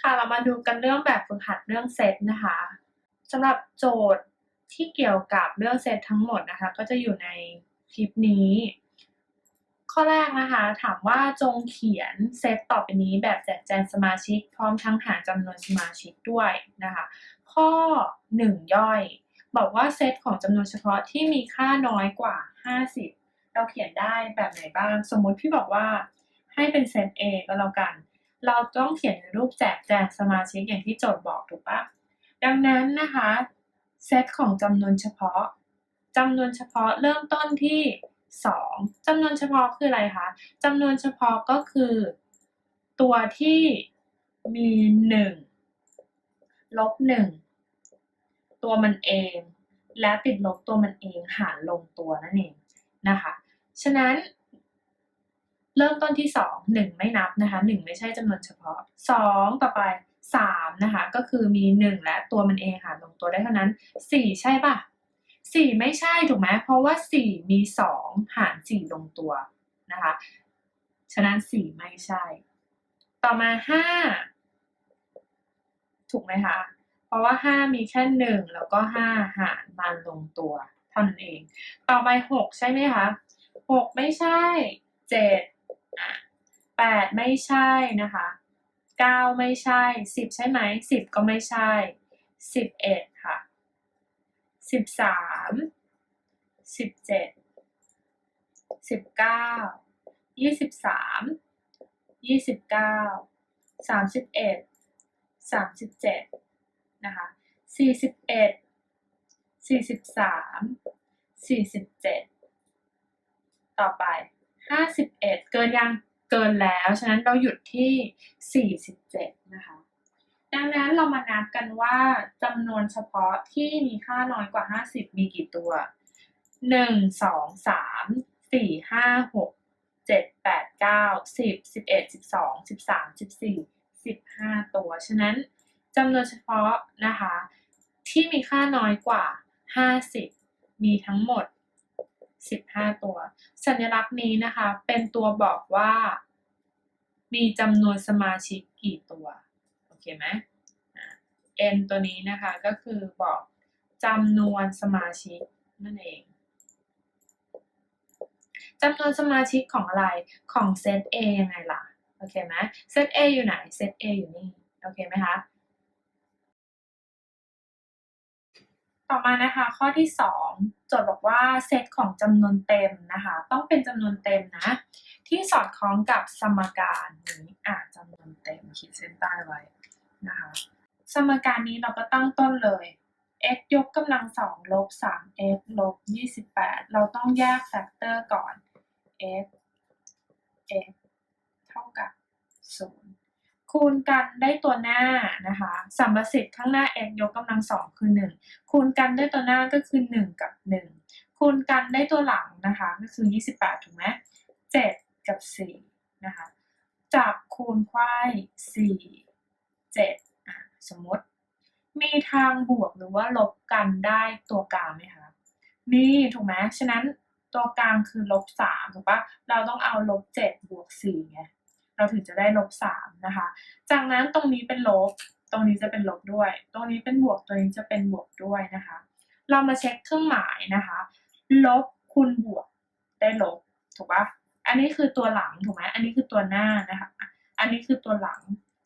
ค่ะเรามาดูกันเรื่องแบบฝึกหัดเรื่องเซตนะคะสำหรับโจทย์ที่เกี่ยวกับเรื่องเซตทั้งหมดนะคะ ก็จะอยู่ในคลิปนี้ ข้อแรกนะคะ ถามว่าจงเขียนเซตต่อไปนี้แบบแจกแจงสมาชิก พร้อมทั้งหาจำนวนสมาชิกด้วยนะคะ ข้อ 1 ย่อย บอกว่าเซตของจำนวนเฉพาะที่มีค่าน้อยกว่า 50 เราเขียนได้แบบไหนบ้าง สมมุติพี่บอกว่าให้เป็นเซต A ก็แล้วกัน เราต้องเขียนในรูปแจกแจงสมาชิกอย่างที่โจทย์บอกถูกปะดังนั้นนะคะเซตของจำนวนเฉพาะจำนวนเฉพาะเริ่มต้นที่ 2จำนวนเฉพาะคืออะไรคะจำนวนเฉพาะก็คือ ตัวที่มี 1 ลบ 1 ตัวมันเอง และติดลบตัวมันเองหารลงตัวนั่นเองนะคะ ฉะนั้น เริ่มต้นที่สองหนึ่งไม่นับนะคะหนึ่งไม่ใช่จำนวนเฉพาะสองต่อไปสามนะคะ ก็คือมีหนึ่งและตัวมันเองหารลงตัวได้เท่านั้นสี่ใช่ปะสี่ไม่ใช่ถูกไหมเพราะว่าสี่มีสองหารสี่ลงตัวนะคะ ฉะนั้นสี่ไม่ใช่ ต่อมาห้าถูกไหมคะ เพราะว่าห้ามีแค่หนึ่งแล้วก็ห้าหารมันลงตัว เท่านั้นเอง ต่อไปหกใช่ไหมคะหกไม่ใช่เจ็ด แปดไม่ใช่นะคะเก้าไม่ใช่สิบใช่ไหมสิบก็ไม่ใช่สิบเอ็ดค่ะสิบสามสิบเจ็ดสิบเก้ายี่สิบสามยี่สิบเก้าสามสิบเอ็ดสามสิบเจ็ดนะคะสี่สิบเอ็ดสี่สิบสามสี่สิบเจ็ดต่อไป ห้าสิบเอ็ดเกินยังเกินแล้ว ฉะนั้นเราหยุดที่47นะคะ ดังนั้นเรามานับกันว่าจำนวนเฉพาะที่มีค่าน้อยกว่า50มีกี่ตัว1 2 3 4 5 6 7 8 9 10 11 12 13 14 15ตัว ฉะนั้นจำนวนเฉพาะนะคะ ที่มีค่าน้อยกว่า50มีทั้งหมด 15 ตัว สัญลักษณ์นี้นะคะ เป็นตัวบอกว่า มีจำนวนสมาชิกกี่ตัว โอเคไหม n ตัวนี้นะคะก็คือบอกจำนวนสมาชิกนั่นเองจำนวนสมาชิกของอะไรของเซต A ยังไงล่ะ โอเคไหมเซต A อยู่ไหนเซต A อยู่นี่ โอเคไหมคะ ต่อมานะคะข้อที่2โจทย์บอกว่าเซตของจำนวนเต็มนะคะ ต้องเป็นจำนวนเต็มนะ ที่สอดคล้องกับสมการนี้อะจำนวนเต็มขีดเส้นใต้ไว้นะคะ สมการนี้เราก็ตั้งต้นเลย x ยกกำลังสองลบ 3x ลบ 28 เราต้องแยกแฟกเตอร์ก่อน x x เท่ากับ 0 คูณกันได้ตัวหน้านะคะสัมประสิทธิ์ข้างหน้า x ยกกำลังสองคือ 1 คูณกันได้ตัวหน้าก็คือ 1 กับ 1 คูณกันได้ตัวหลังนะคะก็คือ 28 ถูกไหม7กับ4นะคะจับคูณควาย4 7อะสมมติ มีทางบวกหรือว่าลบกันได้ตัวกลางไหมคะมีถูกไหมฉะนั้นตัวกลางคือลบ3ถูกปะเราต้องเอาลบ7บวก4ไง เราถึงจะได้ลบสามนะคะ จากนั้นตรงนี้เป็นลบ ตรงนี้จะเป็นลบด้วย ตรงนี้เป็นบวกตัวนี้จะเป็นบวกด้วยนะคะ เรามาเช็คเครื่องหมายนะคะ ลบคูณบวกได้ลบ ถูกปะอันนี้คือตัวหลังถูกไหมอันนี้คือตัวหน้านะคะ อันนี้คือตัวหลัง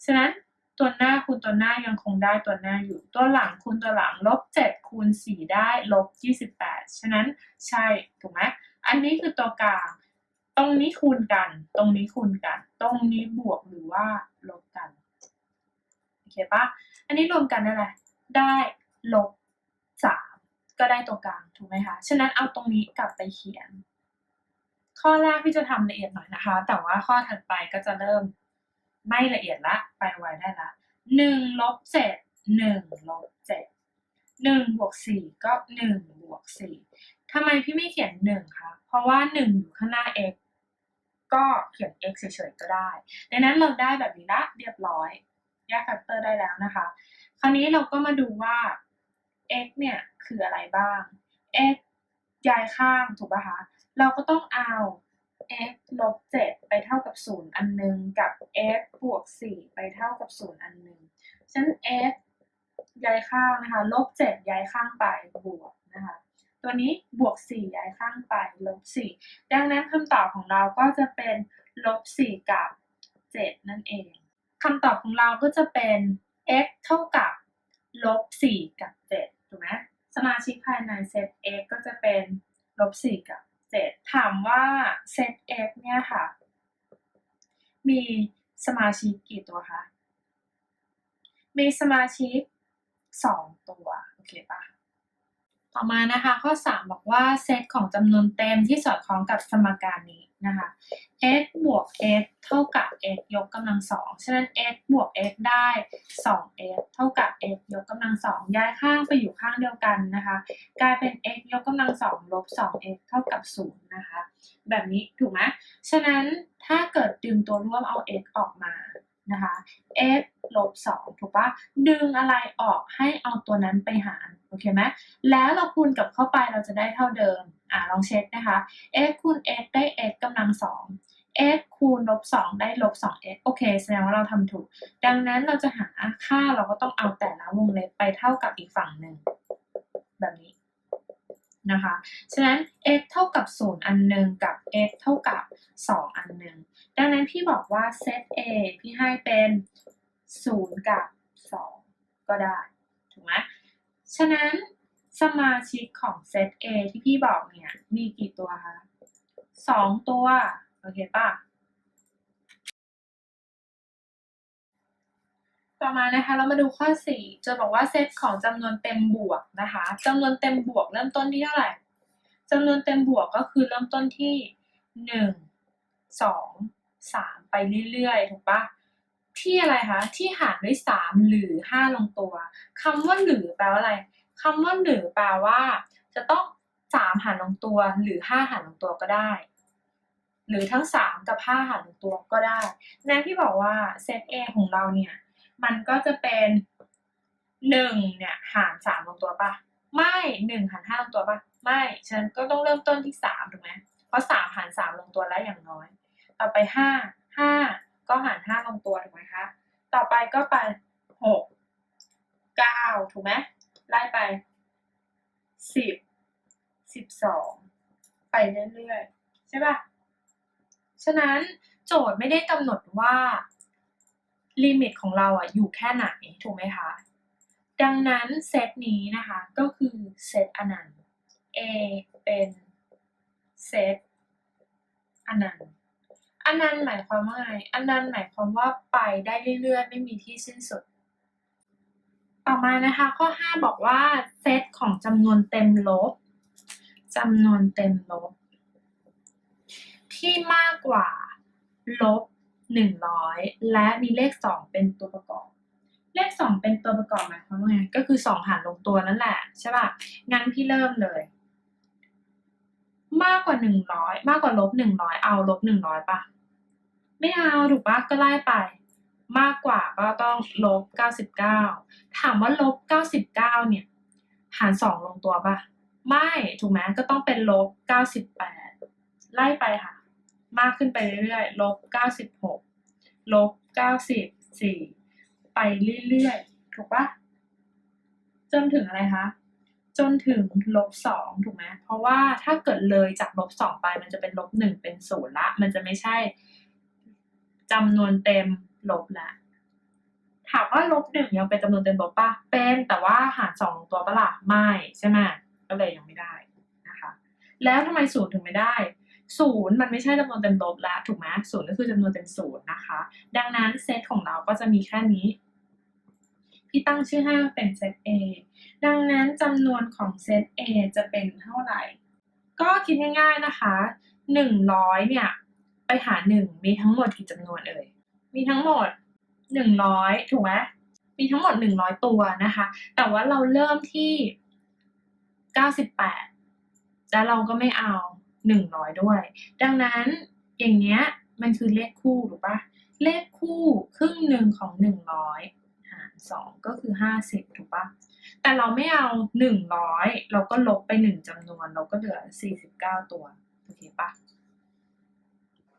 ฉะนั้นตัวหน้าคูณตัวหน้ายังคงได้ตัวหน้าอยู่ ตัวหลังคูณตัวหลังลบเจ็ดคูณสี่ได้ลบยี่สิบแปดฉะนั้นใช่ถูกไหมอันนี้คือตัวกลาง ตรงนี้คูณกัน ตรงนี้คูณกัน ตรงนี้บวกหรือว่าลบกัน โอเคปะอันนี้รวมกันได้ไรได้ลบสามก็ได้ตัวกลางถูกไหมคะ ฉะนั้นเอาตรงนี้กลับไปเขียน ข้อแรกพี่จะทำละเอียดหน่อยนะคะ แต่ว่าข้อถัดไปก็จะเริ่มไม่ละเอียดละ ไปไวได้ละหนึ่งลบเจ็ดหนึ่งลบเจ็ดหนึ่งบวกสี่ก็หนึ่งบวกสี่ ทำไมพี่ไม่เขียนหนึ่งคะเพราะว่าหนึ่งอยู่ข้างหน้า x ก็เขียน x เฉยๆก็ได้ ดังนั้นเราได้แบบนี้ละเรียบร้อย แยกแฟกเตอร์ได้แล้วนะคะ คราวนี้เราก็มาดูว่า x เนี่ยคืออะไรบ้าง x ย้ายข้างถูกป่ะคะ เราก็ต้องเอา x ลบเจ็ดไปเท่ากับศูนย์อันหนึ่งกับ x บวกสี่ไปเท่ากับศูนย์อันหนึ่งฉะนั้น x ย้ายข้างนะคะ ลบเจ็ดย้ายข้างไปบวกนะคะ ตัวนี้บวกสี่ย้ายข้างไปลบสี่ดังนั้นคำตอบของเราก็จะเป็นลบสี่กับเจ็ดนั่นเองคำตอบของเราก็จะเป็น x เท่ากับลบสี่กับเจ็ดถูกไหมสมาชิกภายในเซต x ก็จะเป็นลบสี่กับเจ็ดถามว่าเซต x เนี่ยค่ะ มีสมาชิกกี่ตัวคะ มีสมาชิกสองตัว โอเคปะ ต่อมานะคะข้อ 3 บอกว่าเซตของจำนวนเต็มที่สอดคล้องกับสมการนี้นะคะ x บวก x เท่ากับ x ยกกำลังสองฉะนั้น x บวก x ได้ 2x เท่ากับ x ยกกำลังสองย้ายข้างไปอยู่ข้างเดียวกันนะคะ กลายเป็น x ยกกำลังสองลบ 2x เท่ากับ 0 นะคะ แบบนี้ถูกไหมฉะนั้นถ้าเกิดดึงตัวร่วมเอา x ออกมานะคะ x ลบ2ถูกปะดึงอะไรออกให้เอาตัวนั้นไปหารโอเคไหมแล้วเราคูณกลับเข้าไปเราจะได้เท่าเดิมอ่าลองเช็คนะคะ x คูณ x ได้ x กำลัง2 x คูณลบ2ได้ลบ 2x โอเค แสดงว่าเราทำถูก ดังนั้นเราจะหาค่าเราก็ต้องเอาแต่ละวงเล็บไปเท่ากับอีกฝั่งหนึ่งแบบนี้นะคะ ฉะนั้น x เท่ากับ 0 อันหนึ่งกับ x เท่ากับ 2 อันหนึ่ง ดังนั้นพี่บอกว่าเซต A พี่ให้เป็น 0กับ2ก็ได้ ถูกไหมฉะนั้นสมาชิกของเซต A ที่พี่บอกเนี่ย มีกี่ตัวคะ2ตัว โอเคป่ะ ต่อมานะคะ เรามาดูข้อ 4 จะบอกว่าเซตของจำนวนเต็มบวกนะคะจำนวนเต็มบวกเริ่มต้นที่เท่าไหร่จำนวนเต็มบวกก็คือเริ่มต้นที่ 1 2 3 ไปเรื่อยๆ ถูกปะ ที่อะไรคะที่หารด้วย3หรือ5ลงตัวคำว่าหรือแปลว่าอะไรคำว่าหรือแปลว่า จะต้อง3หารลงตัว หรือ5หารลงตัวก็ได้ หรือทั้ง3กับ5หารลงตัวก็ได้นั่นที่บอกว่าเซต A ของเราเนี่ยมันก็จะเป็นหนึ่งเนี่ยหารสามลงตัวปะไม่หนึ่งหารห้าลงตัวปะไม่ฉันก็ต้องเริ่มต้นที่สามถูกไหมเพราะสามหารสามลงตัวแล้วอย่างน้อย ต่อไปห้าห้า ก็หารห้าลงตัวถูกไหมคะ ต่อไปก็ไปหกเก้าถูกไหมไล่ไปสิบสิบสองไปเรื่อยๆ ใช่ปะฉะนั้นโจทย์ไม่ได้กำหนดว่าลิมิตของเราอะอยู่แค่ไหนถูกไหมคะ ดังนั้นเซตนี้นะคะก็คือเซตอนันต์ A เป็นเซตอนันต์ อนันต์หมายความว่าไงอนันต์หมายความว่าไปได้เรื่อยๆ ไม่มีที่สิ้นสุด ต่อมานะคะ ข้อ 5 บอกว่าเซตของจำนวนเต็มลบจำนวนเต็มลบ ที่มากกว่าลบหนึ่งร้อยและมีเลขสองเป็นตัวประกอบ เลขสองเป็นตัวประกอบหมายความว่าไงก็คือสองหารลงตัวนั่นแหละใช่ป่ะงั้นพี่เริ่มเลย มากกว่าหนึ่งร้อยมากกว่าลบหนึ่งร้อยเอาลบหนึ่งร้อยป่ะ ไม่เอาถูกป่ะก็ไล่ไป มากกว่าก็ต้องลบเก้าสิบเก้าถามว่าลบเก้าสิบเก้าเนี่ย หารสองลงตัวปะไม่ถูกไหมก็ต้องเป็นลบเก้าสิบแปดไล่ไปค่ะ มากขึ้นไปเรื่อยๆลบเก้าสิบหกลบเก้าสิบสี่ไปเรื่อยๆ ถูกปะจนถึงอะไรคะจนถึงลบสองถูกไหมเพราะว่าถ้าเกิดเลยจากลบสองไป มันจะเป็นลบหนึ่งเป็นศูนย์ละ มันจะไม่ใช่ จำนวนเต็มลบละถามว่าลบหนึ่งยังเป็นจำนวนเต็มลบปะเป็นแต่ว่าหารสองตัวปะล่ะไม่ใช่ไหมก็เลยยังไม่ได้นะคะ แล้วทำไมศูนย์ถึงไม่ได้ศูนย์มันไม่ใช่จำนวนเต็มลบล้วถูกไหมศูนย์ก็คือจำนวนเต็มศูนย์นะคะ ดังนั้นเซตของเราก็จะมีแค่นี้ พี่ตั้งชื่อให้ว่าเป็นเซต A ดังนั้นจำนวนของเซต A จะเป็นเท่าไหร่ ก็คิดง่ายๆนะคะหนึ่งร้อยเนี่ย หาหนึ่งมีทั้งหมดกี่จำนวนเอ่ย มีทั้งหมดหนึ่งร้อยถูกไหมมีทั้งหมดหนึ่งร้อยตัวนะคะ แต่ว่าเราเริ่มที่เก้าสิบแปดแล้วเราก็ไม่เอาหนึ่งร้อยด้วย ดังนั้นอย่างเงี้ยมันคือเลขคู่ถูกปะเลขคู่ครึ่งหนึ่งของหนึ่งร้อยหารสองก็คือห้าสิบถูกปะแต่เราไม่เอาหนึ่งร้อยเราก็ลบไปหนึ่งจำนวน เราก็เหลือสี่สิบเก้าตัวโอเคปะ